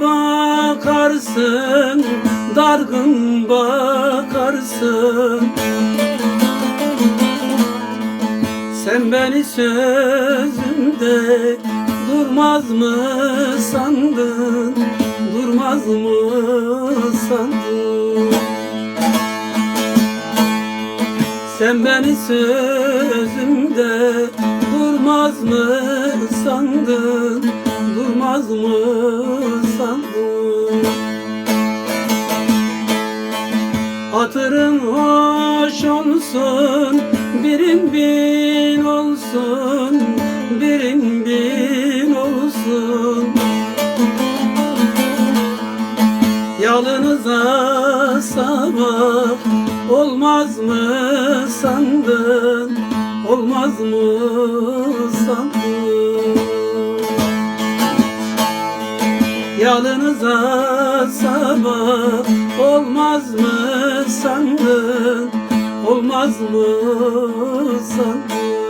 bakarsın Dargın bakarsın Sen beni sözümde Durmaz mı sandın Durmaz mı sandın Sen beni sözümde durmaz mı sandın? Durmaz mı sandın? Hatırın hoş olsun, birin bin olsun, birin bin olsun. Yalınıza sabah olmaz mı sandın? Olmaz mı sabah olmaz mı sandın? Olmaz mı sandın?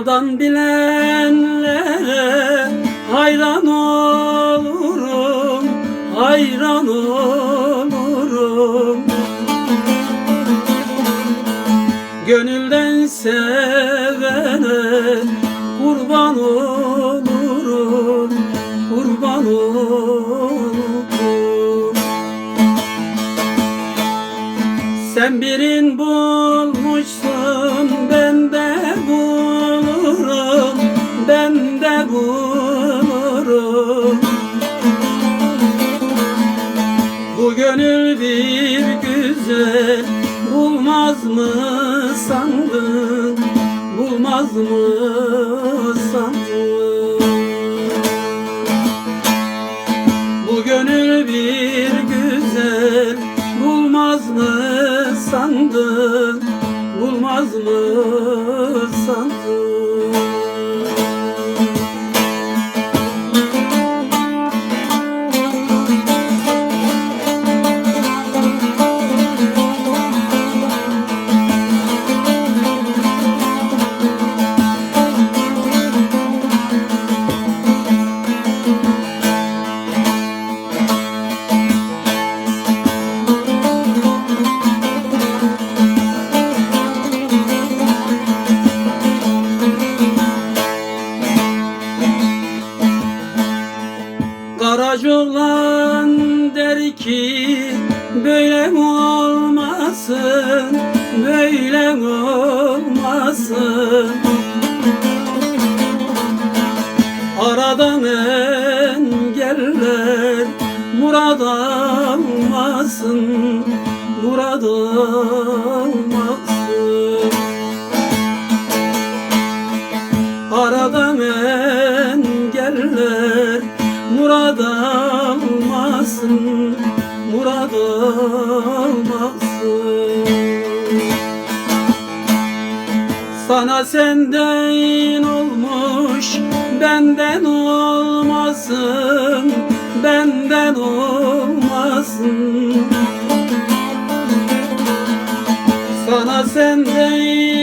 Haldan bilenlere hayran olurum, hayran olurum. Gönülden sevene kurban olurum, kurban olurum. Sen birin bulmuşsun bulurum Bu gönül bir güzel bulmaz mı sandın? Bulmaz mı sandın? Bu gönül bir güzel bulmaz mı sandın? Bulmaz mı Garaj olan der ki böyle mi olmasın, böyle mi olmasın? Aradan engeller murad almasın, murad almasın. Murad almasın, murad almasın. Sana senden olmuş, benden olmasın, benden olmasın. Sana senden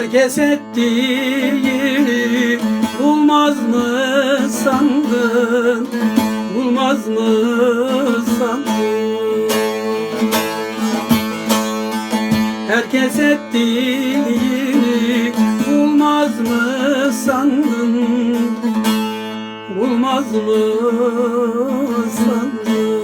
Herkes ettiğini bulmaz mı sandın, bulmaz mı sandın? Herkes ettiğini bulmaz mı sandın? Bulmaz mı sandın?